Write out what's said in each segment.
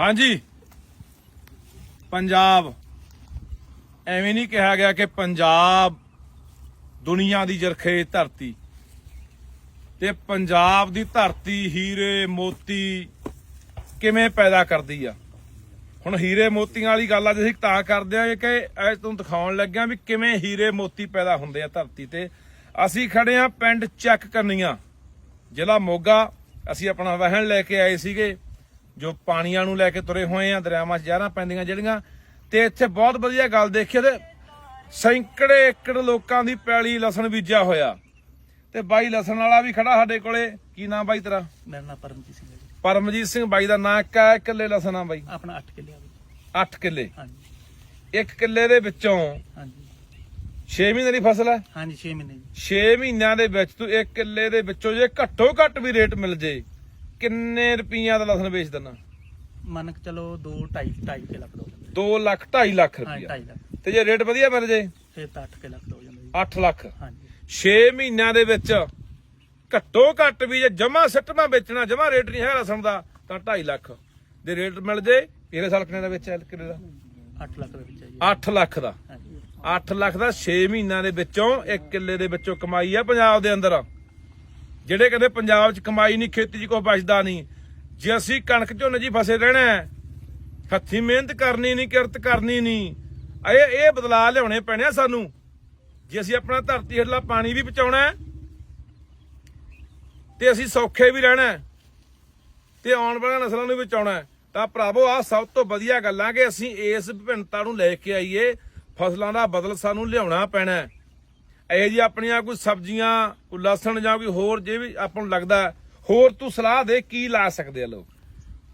ਹਾਂਜੀ। ਪੰਜਾਬ। ਐਵੇਂ ਨਹੀਂ ਕਿਹਾ ਗਿਆ ਕਿ ਪੰਜਾਬ ਦੁਨੀਆ ਦੀ ਜਰਖੇ ਧਰਤੀ। ਤੇ ਪੰਜਾਬ ਦੀ ਧਰਤੀ ਹੀਰੇ ਮੋਤੀ ਕਿਵੇਂ ਪੈਦਾ ਕਰਦੀ ਆ? ਹੁਣ ਹੀਰੇ ਮੋਤੀਆਂ ਵਾਲੀ ਗੱਲ ਅੱਜ ਅਸੀਂ ਤਾਂ ਕਰਦੇ ਆ ਕਿ ਅੱਜ ਤੁਹਾਨੂੰ ਦਿਖਾਉਣ ਲੱਗਿਆ ਵੀ ਕਿਵੇਂ ਹੀਰੇ ਮੋਤੀ ਪੈਦਾ ਹੁੰਦੇ ਆ ਧਰਤੀ ਤੇ। ਅਸੀਂ ਖੜੇ ਆ ਪਿੰਡ ਚੱਕ ਕੰਨੀਆਂ। ਜ਼ਿਲ੍ਹਾ ਮੋਗਾ, ਅਸੀਂ ਆਪਣਾ ਵਹਿਣ ਲੈ ਕੇ ਆਏ ਸੀਗੇ। ਜੋ ਪਾਣੀਆਂ ਨੂੰ ਲੈ ਕੇ ਤੁਰੇ ਹੋਏ ਆ ਦਰਿਆਵਾਂ 'ਚ ਜ਼ਹਿਰਾਂ ਪੈਂਦੀਆਂ ਜਿਹੜੀਆਂ। ਤੇ ਇੱਥੇ ਬਹੁਤ ਵਧੀਆ ਗੱਲ ਦੇਖੀ ਤੇ ਸੈਂਕੜੇ ਏਕੜ ਲੋਕਾਂ ਦੀ ਪੈਲੀ ਲਸਣ ਬੀਜਿਆ ਹੋਇਆ। ਤੇ ਬਾਈ ਲਸਣ ਵਾਲਾ ਵੀ ਖੜਾ ਸਾਡੇ ਕੋਲੇ। ਕੀ ਨਾਮ ਬਾਈ ਤੇਰਾ? ਮੇਰਾ ਨਾਮ ਪਰਮਜੀਤ ਸਿੰਘ ਹੈ ਜੀ। ਪਰਮਜੀਤ ਸਿੰਘ ਬਾਈ ਦਾ ਨਾਂ ਕਾ ਕਿੱਲੇ ਲਸਣਾ ਬਾਈ। ਆਪਣਾ 8 ਕਿੱਲੇ ਆ ਜੀ 8 ਕਿੱਲੇ। ਹਾਂਜੀ। 1 ਕਿੱਲੇ ਦੇ ਵਿੱਚੋਂ ਹਾਂਜੀ। 6 ਮਹੀਨੇ ਦੀ ਫਸਲ ਹੈ। ਹਾਂਜੀ 6 ਮਹੀਨੇ ਜੀ 6 ਮਹੀਨਿਆਂ ਦੇ ਵਿੱਚ ਤੂੰ 1 ਕਿੱਲੇ ਦੇ ਵਿੱਚੋਂ ਜੇ ਘੱਟੋ ਘੱਟ ਵੀ ਰੇਟ ਮਿਲ ਜੇ ਕਿੰਨੇ ਰੁਪਈਆਂ ਦਾ ਲਸਣ ਵੇਚ ਦਿੰਨਾ ਮੰਨ ਕੇ ਚਲੋ 2 2.5 2.5 ਕੇ ਲੱਖ ਦੋ ਜਾਂਦੇ। 2 ਲੱਖ 2.5 ਲੱਖ ਹਾਂ ਰੁਪਈਆ। 2.5 ਲੱਖ। ਤੇ ਜੇ ਰੇਟ ਵਧੀਆ ਮਿਲ ਜੇ? ਫਿਰ ਤਾਂ 8 ਕੇ ਲੱਖ ਦੋ ਜਾਂਦੇ ਜੀ। 8 ਲੱਖ। ਹਾਂਜੀ। 6 ਮਹੀਨਿਆਂ ਦੇ ਵਿੱਚ ਘੱਟੋ ਘੱਟ ਵੀ ਜੇ ਜਮਾ ਸੱਟਵਾਂ ਵੇਚਣਾ ਜਮਾ ਰੇਟ ਨਹੀਂ ਹੈ ਲਸਣ ਦਾ ਤਾਂ 2.5 ਲੱਖ। ਦੇ ਰੇਟ ਮਿਲ ਜੇ ਇਹਦੇ ਸਾਲ ਕਿੰਨੇ ਦਾ ਵੇਚਿਆ ਕਿੰਨੇ ਦਾ? 8 ਲੱਖ ਦੇ ਵਿੱਚ ਹੈ ਜੀ। 8 ਲੱਖ ਦਾ। ਹਾਂਜੀ। 8 ਲੱਖ ਦਾ 6 ਮਹੀਨਿਆਂ ਦੇ ਵਿੱਚੋਂ 1 ਕਿੱਲੇ ਦੇ ਵਿੱਚੋਂ ਕਮਾਈ ਆ ਪੰਜਾਬ ਦੇ ਅੰਦਰ। ਜਿਹੜੇ ਕਹਿੰਦੇ ਪੰਜਾਬ 'ਚ ਕਮਾਈ ਨਹੀਂ ਖੇਤੀ 'ਚ ਕੋਈ ਬਚਦਾ ਨਹੀਂ। ਜੇ ਅਸੀਂ ਕਣਕ ਝੋਨੇ 'ਚ ਫਸੇ ਰਹਿਣਾ ਹੈ, ਹੱਥੀਂ ਮਿਹਨਤ ਕਰਨੀ ਨਹੀਂ ਕਿਰਤ ਕਰਨੀ ਨਹੀਂ। ਇਹ ਇਹ ਬਦਲਾਅ ਲਿਆਉਣੇ ਪੈਣੇ ਸਾਨੂੰ। ਜੇ ਅਸੀਂ ਆਪਣਾ ਧਰਤੀ ਹੇਠਲਾ ਪਾਣੀ ਵੀ ਬਚਾਉਣਾ ਹੈ, ਤੇ ਅਸੀਂ ਸੌਖੇ ਵੀ ਰਹਿਣਾ ਹੈ, ਤੇ ਆਉਣ ਵਾਲੀਆਂ ਨਸਲਾਂ ਨੂੰ ਵੀ ਬਚਾਉਣਾ ਤਾਂ ਭਰਾਵੋ ਆ ਸਭ ਤੋਂ ਵਧੀਆ ਗੱਲ ਆ ਕਿ ਅਸੀਂ ਇਸ ਵਿਭਿੰਨਤਾ ਨੂੰ ਲੈ ਕੇ ਆਈਏ। ਫਸਲਾਂ ਦਾ ਬਦਲ ਸਾਨੂੰ ਲਿਆਉਣਾ ਪੈਣਾ ਇਹ ਜੀ ਆਪਣੀਆਂ ਕੋਈ ਸਬਜ਼ੀਆਂ ਕੋਈ ਲਸਣ ਜਾਂ ਕੋਈ ਹੋਰ ਜੇ ਵੀ ਆਪਾਂ ਨੂੰ ਲੱਗਦਾ ਹੋਰ ਤੂੰ ਸਲਾਹ ਦੇ ਕੀ ਲਾ ਸਕਦੇ ਆ ਲੋਕ?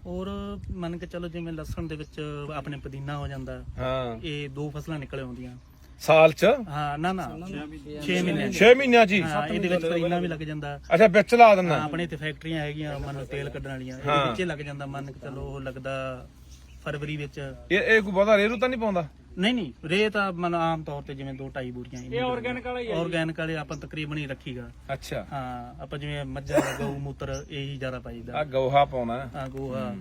ਔਰ ਮੰਨ ਕੇ ਚਲੋ ਜਿਵੇਂ ਲਸਣ ਦੇ ਵਿੱਚ ਆਪਣੇ ਪੁਦੀਨਾ ਹੋ ਜਾਂਦਾ ਹਾਂ। ਇਹ ਦੋ ਫਸਲਾਂ ਨਿਕਲ ਆਉਂਦੀਆਂ। ਸਾਲ ਚ? ਹਾਂ ਨਾ ਨਾ। 6 ਮਹੀਨੇ 6 ਮਹੀਨਿਆਂ ਹੀ? ਹਾਂ ਇਹਦੇ ਵਿੱਚ ਪੁਦੀਨਾ ਵੀ ਲੱਗ ਜਾਂਦਾ। ਅੱਛਾ ਵਿੱਚ ਲਾ ਦਿੰਦਾ। ਆਪਣੇ ਤੇ ਫੈਕਟਰੀਆਂ ਹੈਗੀਆਂ ਮੰਨ ਲਓ ਤੇਲ ਕੱਢਣ ਵਾਲੀਆਂ ਹਾਂ। ਇਹਦੇ ਵਿੱਚ ਲੱਗ ਜਾਂਦਾ ਮੰਨ ਕੇ ਚਲੋ ਉਹ ਲੱਗਦਾ ਫਰਵਰੀ ਵਿੱਚ। ਇਹ ਇਹ ਕੋਈ ਬਹੁਤਾ ਰੇਰੂ ਤਾਂ ਨਹੀਂ ਪਾਉਂਦਾ? ਨਹੀਂ ਨਹੀਂ ਰੇ ਤਾਂ ਮਨ ਆਮ ਤੌਰ ਤੇ ਜਿਵੇਂ 2 2.5 ਬੋਰੀਆਂ ਇਹ ਆਰਗੈਨਿਕ ਵਾਲਾ ਹੀ ਹੈ ਆਰਗੈਨਿਕ ਵਾਲੇ ਆਪਾਂ ਤਕਰੀਬਨ ਹੀ ਰੱਖੀਗਾ। ਅੱਛਾ। ਹਾਂ ਆਪਾਂ ਜਿਵੇਂ ਮੱਝਾਂ ਦਾ ਗਊ ਮੂਤਰ ਇਹੀ ਜ਼ਿਆਦਾ ਆ ਪਾਈਦਾ ਗੋਹਾ ਪਾਉਣਾ। ਹੈ। ਆ ਗੋਹਾ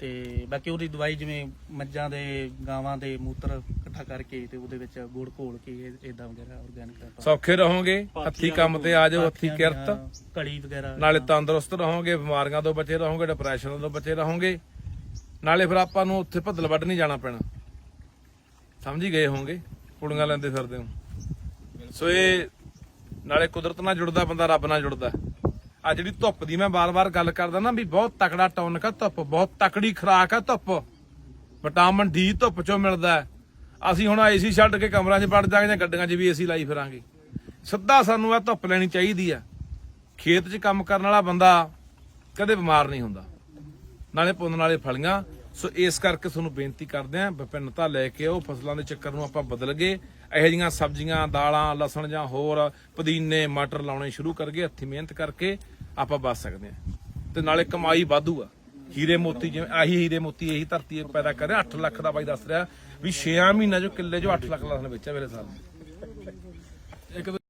ਤੇ ਬਾਕੀ ਉਹਦੀ ਦਵਾਈ ਜਿਵੇਂ ਮੱਝਾਂ ਦੇ ਗਾਵਾਂ ਦੇ ਮੂਤਰ ਇਕੱਠਾ ਕਰਕੇ ਤੇ ਉਹਦੇ ਵਿੱਚ ਗੁੜ ਘੋਲ ਕੇ ਇਦਾਂ ਵਗੈਰਾ ਆਰਗੈਨਿਕ ਸੌਖੇ ਰਹੋਗੇ। ਹੱਥੀ ਕੰਮ ਤੇ ਆ ਜਾਓ ਹੱਥੀ ਕਿਰਤ। ਕਲੀ ਵਗੈਰਾ। ਨਾਲੇ ਤੰਦਰੁਸਤ ਰਹੋਗੇ ਬਿਮਾਰੀਆਂ ਤੋਂ ਬਚੇ ਰਹੋਗੇ ਡਿਪਰੈਸ਼ਨ ਤੋਂ ਬਚੇ ਰਹੋਗੇ। ਨਾਲੇ ਫਿਰ ਆਪਾਂ ਨੂੰ ਉੱਥੇ ਭੱਦਲ ਵੱਢ ਨਹੀਂ ਜਾਣਾ ਪੈਣਾ। ਸਮਝ ਹੀ ਗਏ ਹੋਵੋਗੇ, ਕੁੜੀਆਂ ਲੈਂਦੇ ਫਿਰਦੇ ਹੋ ਸੋ ਇਹ ਨਾਲੇ ਕੁਦਰਤ ਨਾਲ ਜੁੜਦਾ ਬੰਦਾ, ਰੱਬ ਨਾਲ ਜੁੜਦਾ। ਆ ਜਿਹੜੀ ਧੁੱਪ ਦੀ ਮੈਂ ਬਾਰ-ਬਾਰ ਗੱਲ ਕਰਦਾ ਨਾ ਵੀ ਬਹੁਤ ਤਕੜਾ ਟੌਨਿਕ ਆ ਧੁੱਪ, ਬਹੁਤ ਤਕੜੀ ਖੁਰਾਕ ਆ ਧੁੱਪ। ਵਿਟਾਮਿਨ ਡੀ ਧੁੱਪ ਚੋਂ ਮਿਲਦਾ ਅਸੀਂ ਹੁਣ ਏਸੀ ਛੱਡ ਕੇ ਕਮਰਾਂ 'ਚ ਵੜ ਜਾਾਂਗੇ ਜਾਂ ਗੱਡੀਆਂ 'ਚ ਵੀ ਏਸੀ ਲਾਈ ਫਿਰਾਂਗੇ। ਸਿੱਧਾ ਸਾਨੂੰ ਇਹ ਧੁੱਪ ਲੈਣੀ ਚਾਹੀਦੀ ਆ। ਖੇਤ 'ਚ ਕੰਮ ਕਰਨ ਵਾਲਾ ਬੰਦਾ ਕਦੇ ਬਿਮਾਰ ਨਹੀਂ ਹੁੰਦਾ। ਨਾਲੇ ਪੁੰਨ ਨਾਲੇ ਫਲੀਆਂ ਸੋ ਇਸ ਕਰਕੇ ਤੁਹਾਨੂੰ ਬੇਨਤੀ ਕਰਦੇ ਆਂ ਵਿਭਿੰਨਤਾ ਲੈ ਕੇ ਉਹ ਫਸਲਾਂ ਦੇ ਚੱਕਰ ਨੂੰ ਆਪਾਂ ਬਦਲ ਗਏ। ਇਹੋ ਜਿਹੀਆਂ ਸਬਜ਼ੀਆਂ, ਦਾਲਾਂ, ਲਸਣ ਜਾਂ ਹੋਰ ਪੁਦੀਨੇ, ਮਟਰ ਲਾਉਣੇ ਸ਼ੁਰੂ ਕਰਗੇ ਹੱਥੀ ਮਿਹਨਤ ਕਰਕੇ ਆਪਾਂ ਬਚ ਸਕਦੇ ਆਂ ਤੇ ਨਾਲੇ ਕਮਾਈ ਵਾਧੂ ਆ। ਹੀਰੇ ਮੋਤੀ ਜਿਵੇਂ, ਆਹੀ ਹੀਰੇ ਮੋਤੀ, ਇਹੀ ਧਰਤੀ ਪੈਦਾ ਕਰ ਰਿਹਾ। 8 ਲੱਖ ਦਾ ਬਾਈ ਦੱਸ ਰਿਹਾ ਵੀ 6 ਮਹੀਨਿਆਂ ਚੋਂ ਕਿੱਲੇ ਚੋਂ 8 ਲੱਖ ਦਾ ਵੇਚਿਆ ਮੇਰੇ ਸਾਲ ਇੱਕ